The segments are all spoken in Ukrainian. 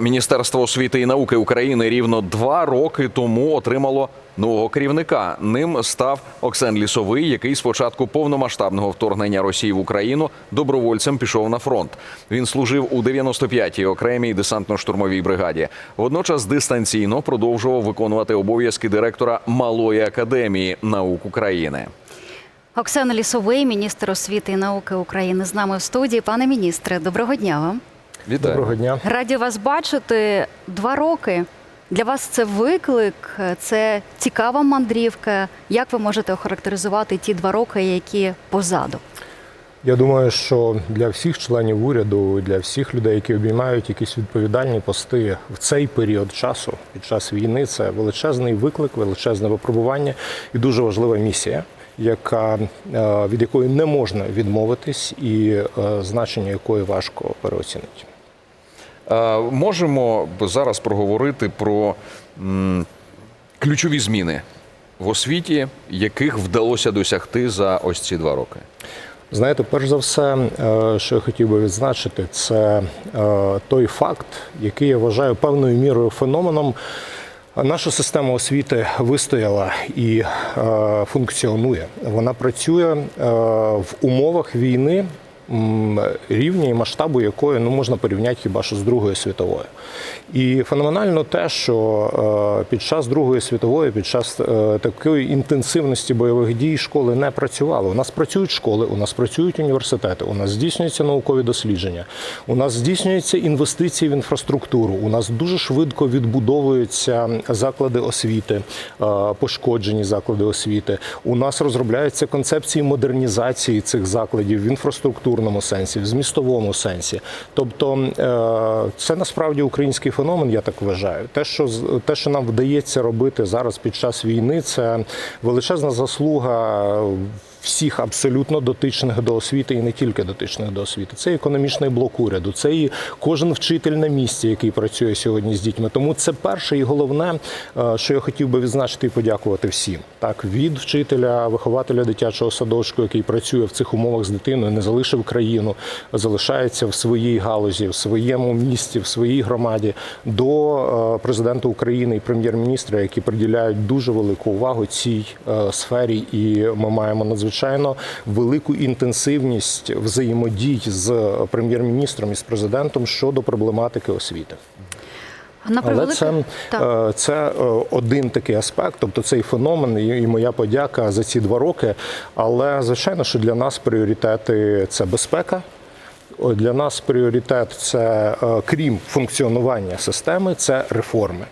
Міністерство освіти і науки України рівно два роки тому отримало нового керівника. Ним став Оксен Лісовий, який з початку повномасштабного вторгнення Росії в Україну добровольцем пішов на фронт. Він служив у 95-й окремій десантно-штурмовій бригаді. Водночас дистанційно продовжував виконувати обов'язки директора Малої академії наук України. Оксана Лісовий, міністр освіти і науки України, з нами в студії. Пане міністре, доброго дня вам. Вітаю. Доброго дня. Раді вас бачити. Два роки. Для вас це виклик, це цікава мандрівка. Як ви можете охарактеризувати ті два роки, які позаду? Я думаю, що для всіх членів уряду, для всіх людей, які обіймають якісь відповідальні пости в цей період часу, під час війни, це величезний виклик, величезне випробування і дуже важлива місія, яка е, від якої не можна відмовитись, і е, значення якої важко переоцінити. Е, Можемо зараз проговорити про ключові зміни в освіті, яких вдалося досягти за ось ці два роки. Знаєте, перш за все, е, що я хотів би відзначити, це е, той факт, який я вважаю певною мірою феноменом. Наша система освіти вистояла і е, функціонує. Вона працює е, в умовах війни. Рівня і масштабу якої ну можна порівняти хіба що з Другою світовою, і феноменально те, що е, під час Другої світової, під час е, такої інтенсивності бойових дій школи не працювали. У нас працюють школи, у нас працюють університети, у нас здійснюються наукові дослідження, у нас здійснюються інвестиції в інфраструктуру. У нас дуже швидко відбудовуються заклади освіти, е, пошкоджені заклади освіти. У нас розробляються концепції модернізації цих закладів в інфраструктурному сенсі, в змістовому сенсі. Тобто е, це насправді український феномен, я так вважаю. Те, що те, що нам вдається робити зараз під час війни, це величезна заслуга всіх абсолютно дотичних до освіти і не тільки дотичних до освіти. Це економічний блок уряду, це і кожен вчитель на місці, який працює сьогодні з дітьми. Тому це перше і головне, е, що я хотів би відзначити і подякувати всім. Так, від вчителя, вихователя дитячого садочку, який працює в цих умовах з дитиною, не залишив країну, залишається в своїй галузі, в своєму місті, в своїй громаді, до е, президента України і прем'єр-міністра, які приділяють дуже велику увагу цій е, сфері, і ми маємо надзвичайно велику інтенсивність взаємодій з прем'єр-міністром і з президентом щодо проблематики освіти. Але це, Так. е, це е, один такий аспект, тобто цей феномен, і і моя подяка за ці два роки. Але звичайно, що для нас пріоритети це безпека. Для нас пріоритет це е, крім функціонування системи, це реформи.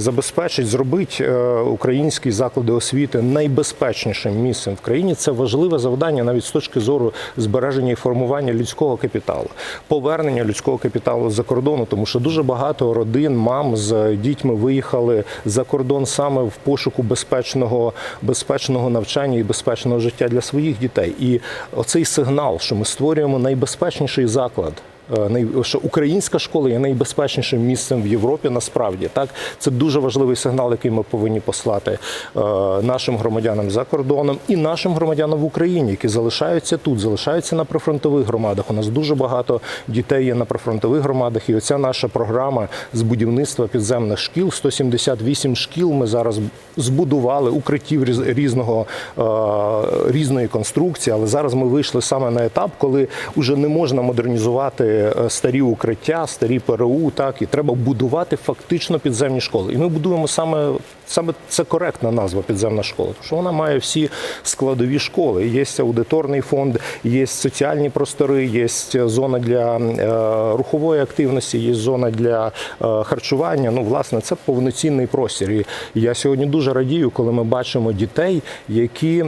Забезпечить, зробить е, українські заклади освіти найбезпечнішим місцем в країні. Це важливе завдання навіть з точки зору збереження і формування людського капіталу, повернення людського капіталу за кордону, тому що дуже багато родин, мам з дітьми виїхали за кордон саме в пошуку безпечного, безпечного навчання і безпечного життя для своїх дітей. І оцей сигнал, що ми створюємо найбезпечніший заклад. Е, Що українська школа є найбезпечнішим місцем в Європі. Насправді так це дуже важливий сигнал, який ми повинні послати е, нашим громадянам за кордоном і нашим громадянам в Україні, які залишаються тут, залишаються на прифронтових громадах. У нас дуже багато дітей є на прифронтових громадах, і оця наша програма з будівництва підземних шкіл 178 шкіл. Ми зараз збудували укриттів різ- різного е, різної конструкції. Але зараз ми вийшли саме на етап, коли вже не можна модернізувати е, старі укриття, старі ПРУ. Так і треба будувати фактично підземні школи. І ми будуємо саме саме це коректна назва підземна школа, тому що вона має всі складові школи. Є аудиторний фонд, є соціальні простори, є зона для е, рухової активності, є зона для е, харчування. Ну, власне, це повноцінний простір. І я сьогодні дуже радію, коли ми бачимо дітей, які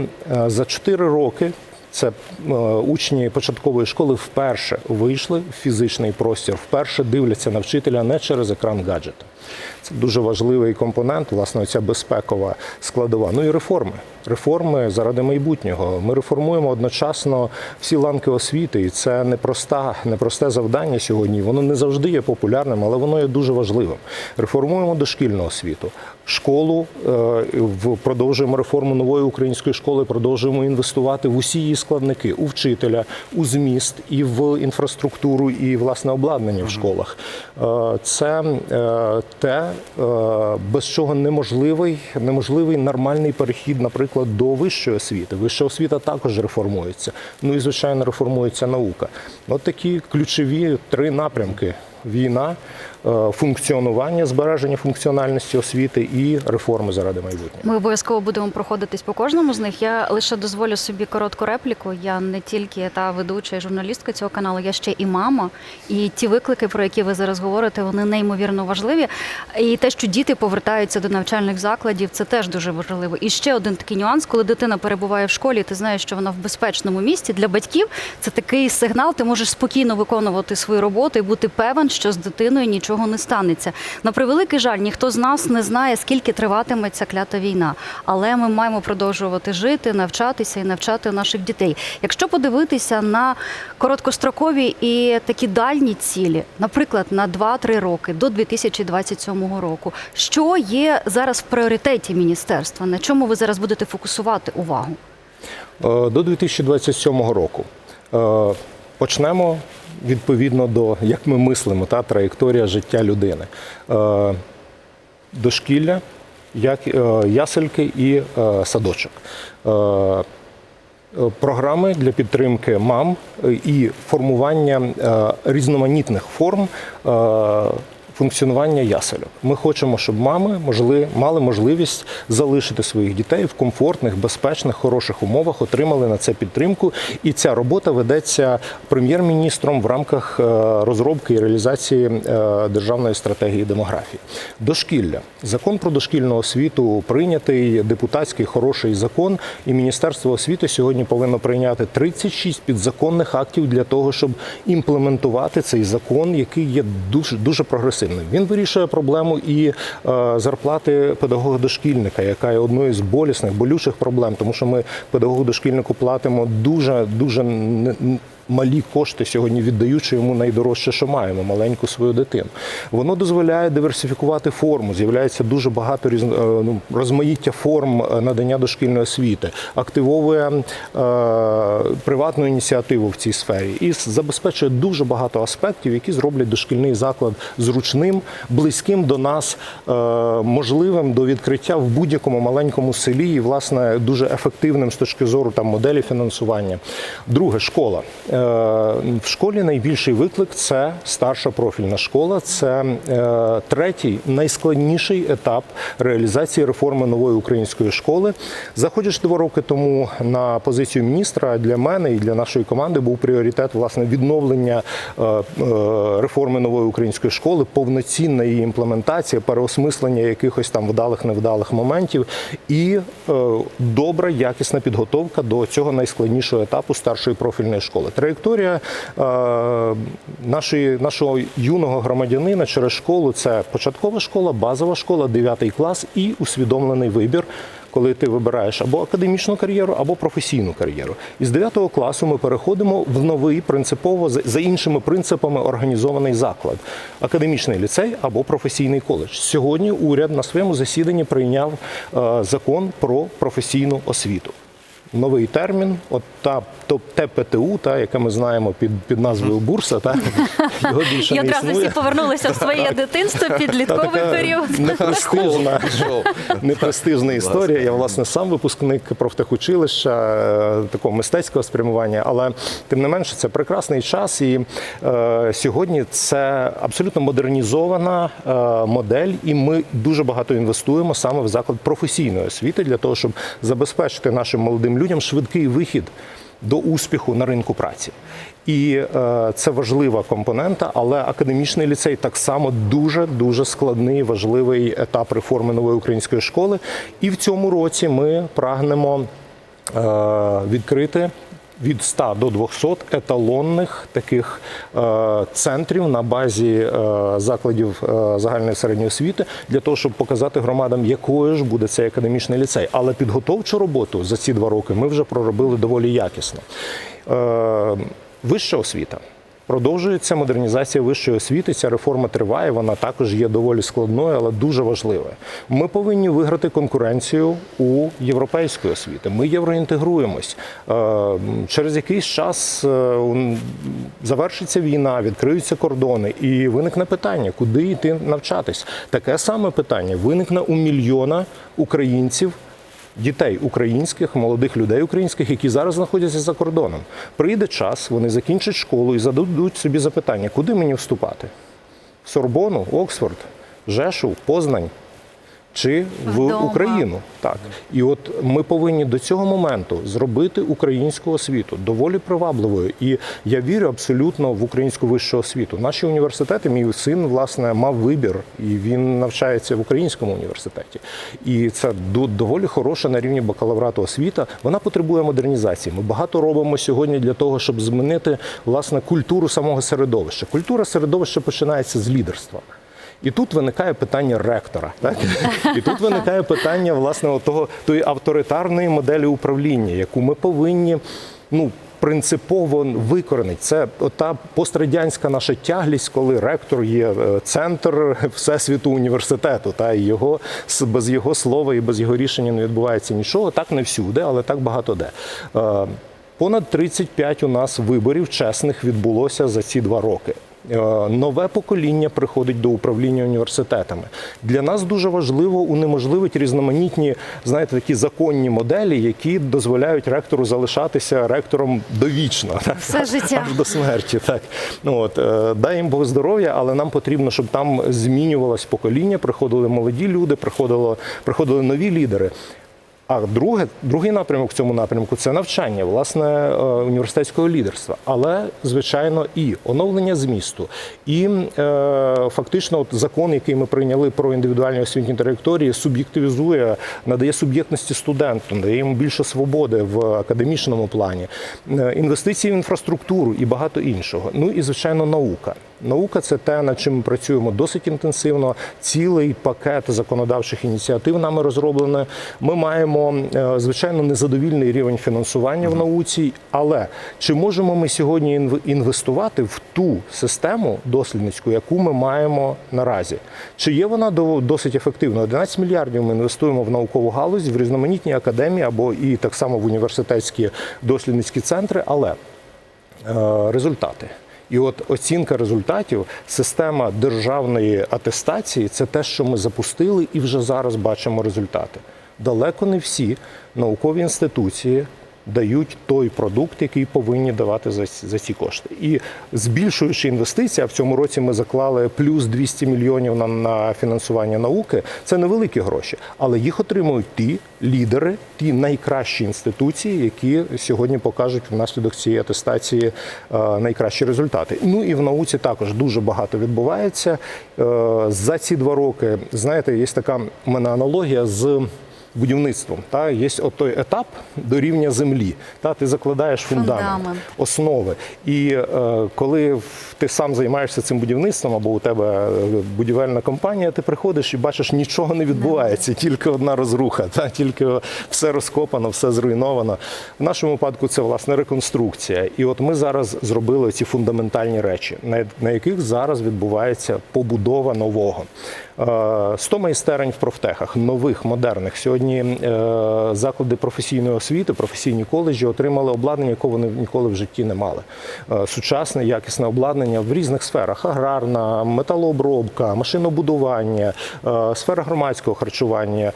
за 4 роки. Це е, учні початкової школи вперше вийшли в фізичний простір, вперше дивляться на вчителя не через екран гаджета. Це дуже важливий компонент, власне, ця безпекова складова. Ну і реформи. Реформи заради майбутнього. Ми реформуємо одночасно всі ланки освіти, і це непроста, непросте завдання сьогодні. Воно не завжди є популярним, але воно є дуже важливим. Реформуємо дошкільну освіту, школу, е, в- продовжуємо реформу нової української школи, продовжуємо інвестувати в усі її складники у вчителя, у зміст і в інфраструктуру, і власне обладнання в школах. Е, Це е, те, без чого неможливий, неможливий нормальний перехід, наприклад, до вищої освіти. Вища освіта також реформується. Ну і звичайно, реформується наука. От такі ключові три напрямки: війна, функціонування, збереження функціональності освіти і реформи заради майбутнього. Ми обов'язково будемо проходитись по кожному з них. Я лише дозволю собі коротку репліку. Я не тільки та ведуча і журналістка цього каналу, я ще і мама. І ті виклики, про які ви зараз говорите, вони неймовірно важливі. І те, що діти повертаються до навчальних закладів, це теж дуже важливо. І ще один такий нюанс, коли дитина перебуває в школі, ти знаєш, що вона в безпечному місці для батьків. Це такий сигнал. Ти можеш спокійно виконувати свою роботу і бути певен, що з дитиною нічого не станеться. На превеликий жаль, ніхто з нас не знає, скільки триватиме ця клята війна. Але ми маємо продовжувати жити, навчатися і навчати наших дітей. Якщо подивитися на короткострокові і такі дальні цілі, наприклад, на 2-3 роки до 2027 року, що є зараз в пріоритеті міністерства? На чому ви зараз будете фокусувати увагу? Е, До 2027 року Е, почнемо відповідно до як ми мислимо, та траєкторія життя людини. Е, Дошкілля, як е, ясельки і е, садочок. Програми для підтримки мам і формування різноманітних форм функціонування ясельок. Ми хочемо, щоб мами можли, мали можливість залишити своїх дітей в комфортних, безпечних, хороших умовах, отримали на це підтримку. І ця робота ведеться прем'єр-міністром в рамках е, розробки і реалізації е, державної стратегії демографії. Дошкілля. Закон про дошкільну освіту прийнятий, депутатський хороший закон, і Міністерство освіти сьогодні повинно прийняти 36 підзаконних актів для того, щоб імплементувати цей закон, який є дуже дуже прогресивним. Він вирішує проблему і е, зарплати педагога-дошкільника, яка є одною з болісних, болючих проблем, тому що ми педагогу-дошкільнику платимо дуже дуже не- малі кошти сьогодні, віддаючи йому найдорожче, що маємо маленьку свою дитину. Воно дозволяє диверсифікувати форму. З'являється дуже багато різ... е, ну, розмаїття форм е, надання дошкільної освіти, активовує е, приватну ініціативу в цій сфері і забезпечує дуже багато аспектів, які зроблять дошкільний заклад зручним, близьким до нас, можливим до відкриття в будь-якому маленькому селі і, власне, дуже ефективним з точки зору там моделі фінансування. Друге, школа. Е, В школі найбільший виклик це старша профільна школа. Це е, третій найскладніший етап реалізації реформи нової української школи. Заходячи два роки тому на позицію міністра, для мене і для нашої команди був пріоритет власне відновлення е, реформи нової української школи, повноцінна її імплементація, переосмислення якихось там вдалих невдалих моментів і добра, якісна підготовка до цього найскладнішого етапу старшої профільної школи. Траєкторія е, нашої, нашого юного громадянина через школу це початкова школа, базова школа, 9 клас і усвідомлений вибір. Коли ти вибираєш або академічну кар'єру, або професійну кар'єру, із 9 класу ми переходимо в новий принципово за за іншими принципами організований заклад академічний ліцей або професійний коледж. Сьогодні уряд на своєму засіданні прийняв е, закон про професійну освіту. Новий термін, от та то те ПТУ, та яке ми знаємо під під назвою бурса, та його більше І одразу всі повернулися в своє дитинство, підлітковий період. непрестижна, непрестижна історія. Я власне сам випускник профтехучилища е, такого мистецького спрямування, але тим не менше це прекрасний час, і е, сьогодні це абсолютно модернізована е, модель, і ми дуже багато інвестуємо саме в заклад професійної освіти для того, щоб забезпечити нашим молодим людям швидкий вихід. До успіху на ринку праці, і е, це важлива компонента, але академічний ліцей так само дуже дуже складний, важливий етап реформи нової української школи. І в цьому році ми прагнемо е, відкрити. Від 100 до 200 еталонних таких е, центрів на базі е, закладів е, загальної середньої освіти для того, щоб показати громадам, якою ж буде цей академічний ліцей. Але підготовчу роботу за ці два роки ми вже проробили доволі якісно. Вища освіта. Продовжується модернізація вищої освіти. Ця реформа триває. Вона також є доволі складною, але дуже важливою. Ми повинні виграти конкуренцію у європейської освіти. Ми євроінтегруємось. Е, Через якийсь час е, завершиться війна, відкриються кордони, і виникне питання, куди йти навчатись. Таке саме питання виникне у мільйона українців дітей українських, молодих людей українських, які зараз знаходяться за кордоном. Прийде час, вони закінчать школу і зададуть собі запитання, куди мені вступати? Сорбону, Оксфорд, Жешу, Познань. Чи в Вдома. Україну так і от ми повинні до цього моменту зробити українську освіту доволі привабливою. І я вірю абсолютно в українську вищу освіту. Наші університети, мій син власне мав вибір, і він навчається в українському університеті. І це до- доволі хороша на рівні бакалаврату освіта. Вона потребує модернізації. Ми багато робимо сьогодні для того, щоб змінити власне культуру самого середовища. Культура середовища починається з лідерства. І тут виникає питання ректора, так і тут виникає питання власне того тої авторитарної моделі управління, яку ми повинні ну. Принципово викоренить це та пострадянська наша тяглість, коли ректор є е, центр всесвіту університету, та і його без його слова і без його рішення не відбувається нічого. Так не всюди, але так багато де. Е, Понад 35 у нас виборів чесних відбулося за ці два роки. Е, Нове покоління приходить до управління університетами. Для нас дуже важливо унеможливити різноманітні, знаєте, такі законні моделі, які дозволяють ректору залишатися ректором довічно. так, Все життя. Аж до смерті. Так. Ну, от, е, дай їм Бог здоров'я, але нам потрібно, щоб там змінювалось покоління, приходили молоді люди, приходило, приходили нові лідери. А друге, другий напрямок в цьому напрямку це навчання власне е, університетського лідерства, але звичайно і оновлення змісту, і е, фактично, от закон, який ми прийняли про індивідуальні освітні траєкторії, суб'єктивізує, надає суб'єктності студенту, надає йому більше свободи в академічному плані, е, інвестиції в інфраструктуру і багато іншого. Ну і звичайно, наука. Наука це те, над чим ми працюємо досить інтенсивно. Цілий пакет законодавчих ініціатив нами розроблено. Ми маємо е, звичайно незадовільний рівень фінансування в науці, але чи можемо ми сьогодні інв- інвестувати в ту систему дослідницьку, яку ми маємо наразі? Чи є вона до- досить ефективною? 11 мільярдів ми інвестуємо в наукову галузь, в різноманітні академії або і так само в університетські дослідницькі центри, але е, результати. І от оцінка результатів, система державної атестації це те, що ми запустили, і вже зараз бачимо результати. Далеко не всі наукові інституції дають той продукт, який повинні давати за, за ці кошти. І збільшуючи інвестиції, а в цьому році ми заклали плюс 200 мільйонів на, на фінансування науки. Це невеликі гроші, але їх отримують ті лідери, ті найкращі інституції, які сьогодні покажуть внаслідок цієї атестації е, найкращі результати. Ну і в науці також дуже багато відбувається. Е, За ці два роки, знаєте, є така в мене аналогія з. Будівництвом та є от той етап до рівня землі. Та ти закладаєш фундамент, Фундамент. основи. І е, коли ти сам займаєшся цим будівництвом, або у тебе е, будівельна компанія, ти приходиш і бачиш, нічого не відбувається, тільки одна розруха, та тільки все розкопано, все зруйновано. В нашому випадку це власне реконструкція. І от ми зараз зробили ці фундаментальні речі, на, яких зараз відбувається побудова нового. Е, 100 майстерень в профтехах, нових, модерних. Сьогодні е, заклади професійної освіти, професійні коледжі отримали обладнання, якого вони ніколи в житті не мали. Е, Сучасне, якісне обладнання в різних сферах: аграрна, металообробка, машинобудування, е, сфера громадського харчування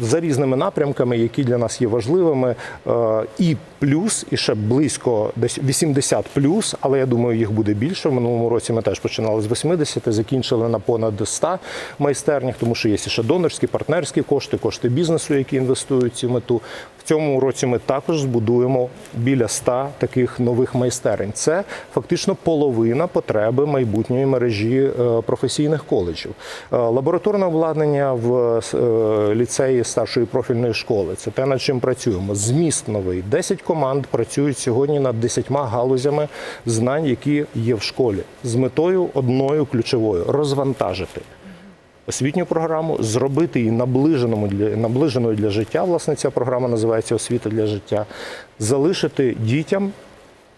за різними напрямками, які для нас є важливими. Е, І плюс, і ще близько десь 80 плюс, але я думаю, їх буде більше. В минулому році ми теж починали з 80, закінчили на понад 100 майстернях, тому що є ще донорські, партнерські кошти, кошти бізнесу, які інвестують в цю мету. В цьому році ми також збудуємо біля 100 таких нових майстерень. Це фактично половина потреби майбутньої мережі е, професійних коледжів. Е, Лабораторне обладнання в е, ліцеї старшої профільної школи. Це те, над чим працюємо. Зміст новий. 10 команд працюють сьогодні над 10 галузями знань, які є в школі, з метою одною ключовою розвантажити освітню програму, зробити її наближеному для наближеною для життя. Власне, ця програма називається Освіта для життя. Залишити дітям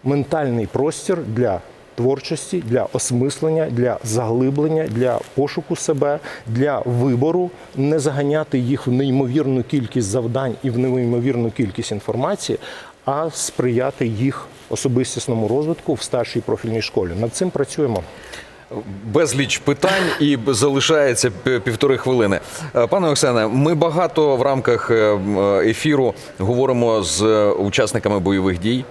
ментальний простір для творчості, для осмислення, для заглиблення, для пошуку себе, для вибору, не заганяти їх в неймовірну кількість завдань і в неймовірну кількість інформації, а сприяти їх особистісному розвитку в старшій профільній школі. Над цим працюємо. Безліч питань і залишається півтори хвилини. Е, Пане Оксане, ми багато в рамках е, е, ефіру говоримо з учасниками бойових дій.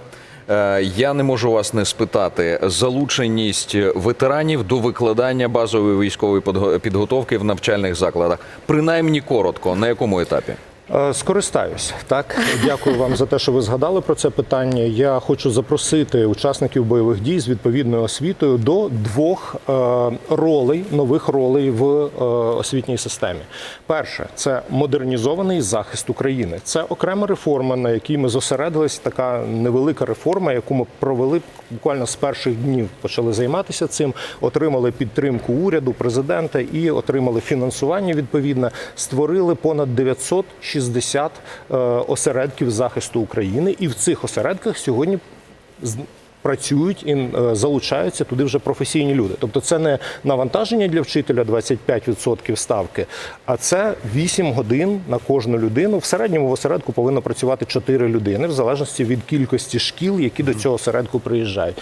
Я не можу вас не спитати залученість ветеранів до викладання базової військової підготовки в навчальних закладах. Принаймні коротко, на якому етапі? Е, Скористаюсь. Так, дякую вам за те, що ви згадали про це питання. Я хочу запросити учасників бойових дій з відповідною освітою до двох е, ролей, нових ролей в е, освітній системі. Перше це модернізований захист України. Це окрема реформа, на якій ми зосередились. Така невелика реформа, яку ми провели буквально з перших днів. Почали займатися цим, отримали підтримку уряду, президента і отримали фінансування відповідне. Створили понад 960 е, осередків захисту України, і в цих осередках сьогодні працюють і е, залучаються туди вже професійні люди. Тобто це не навантаження для вчителя 25% ставки, а це 8 годин на кожну людину. В середньому в осередку повинно працювати 4 людини, в залежності від кількості шкіл, які до цього осередку приїжджають.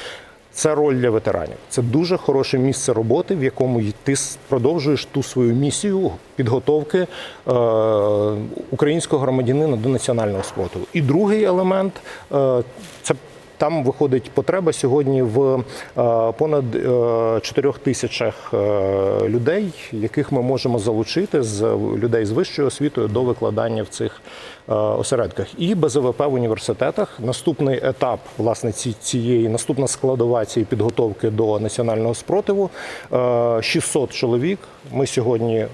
Це роль для ветеранів. Це дуже хороше місце роботи, в якому ти продовжуєш ту свою місію підготовки е, українського громадянина до національного спротиву. І другий елемент е, це там виходить потреба сьогодні в е, понад 4 тисячах е, людей, яких ми можемо залучити з людей з вищою освітою до викладання в цих е, осередках. І БЗВП в університетах. Наступний етап власне цієї наступна складова цієї підготовки до національного спротиву. е, 600 чоловік. Ми сьогодні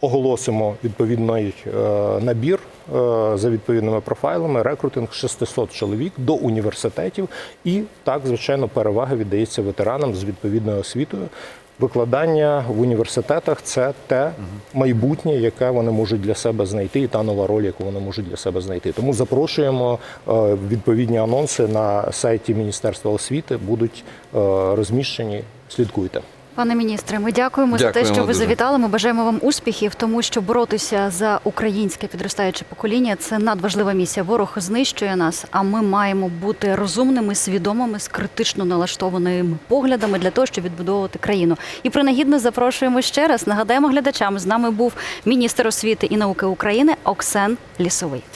оголосимо відповідний е, набір е, за відповідними профайлами, рекрутинг 600 чоловік до університетів. І так, звичайно, перевага віддається ветеранам з відповідною освітою. Викладання в університетах це те майбутнє, яке вони можуть для себе знайти, і та нова роль, яку вони можуть для себе знайти. Тому запрошуємо е, відповідні анонси на сайті Міністерства освіти, будуть е, розміщені. Слідкуйте. Пане міністре, ми дякуємо, за те, що ви дуже. завітали. Ми бажаємо вам успіхів, тому що боротися за українське підростаюче покоління це надважлива місія. Ворог знищує нас, а ми маємо бути розумними, свідомими, з критично налаштованими поглядами для того, щоб відбудовувати країну. І принагідно запрошуємо ще раз. Нагадаємо глядачам. З нами був міністр освіти і науки України Оксен Лісовий.